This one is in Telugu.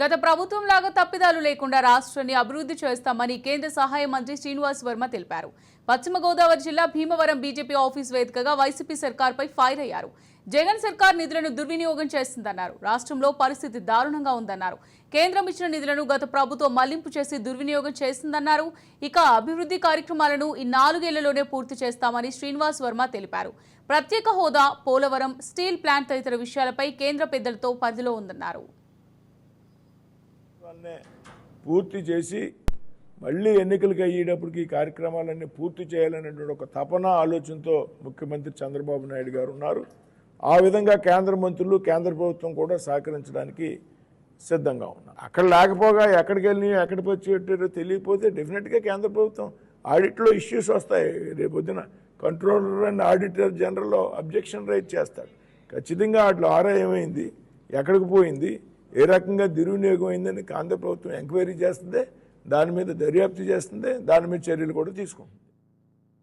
గత ప్రభుత్వం లాగా తప్పిదాలు లేకుండా రాష్ట్రాన్ని అభివృద్ధి చేస్తామని కేంద్ర సహాయ మంత్రి శ్రీనివాస్ వర్మ తెలిపారు. పశ్చిమ గోదావరి జిల్లా భీమవరం బీజేపీ ఆఫీస్ వేదికగా వైసీపీ సర్కార్పై ఫైర్ అయ్యారు. జగన్ సర్కార్ నిధులను దుర్వినియోగం చేస్తుందన్నారు రాష్ట్రంలో పరిస్థితి దారుణంగా ఉందన్నారు. కేంద్రం ఇచ్చిన నిధులను గత ప్రభుత్వం మళ్ళింపు చేసి దుర్వినియోగం చేసిందన్నారు. ఇక అభివృద్ధి కార్యక్రమాలను ఈ నాలుగేళ్ళలోనే పూర్తి చేస్తామని శ్రీనివాస్ వర్మ తెలిపారు. ప్రత్యేక హోదా పోలవరం స్టీల్ ప్లాంట్ తదితర విషయాలపై కేంద్ర పెద్దలతో పరిధిలో ఉందన్నారు. కార్యక్రమాలనే పూర్తి చేసి మళ్ళీ ఎన్నికలకు అయ్యేటప్పటికి ఈ కార్యక్రమాలన్నీ పూర్తి చేయాలనేటువంటి ఒక తపన ఆలోచనతో ముఖ్యమంత్రి చంద్రబాబు నాయుడు గారు ఉన్నారు. ఆ విధంగా కేంద్ర మంత్రులు కేంద్ర ప్రభుత్వం కూడా సహకరించడానికి సిద్ధంగా ఉన్నారు. అక్కడ లేకపోగా ఎక్కడికి వెళ్ళి ఎక్కడికి వచ్చేటో తెలియకపోతే డెఫినెట్గా కేంద్ర ప్రభుత్వం ఆడిట్లో ఇష్యూస్ వస్తాయి. రేపు పొద్దున controller and auditor general objection write చేస్తాడు ఖచ్చితంగా వాటిలో ఆరా ఏమైంది ఎక్కడికి పోయింది ఏ రకంగా దుర్వినియోగం అయిందని కేంద్ర ప్రభుత్వం ఎంక్వైరీ చేస్తుంది దాని మీద దర్యాప్తు చేస్తుంది దాని మీద చర్యలు కూడా తీసుకుంటుంది.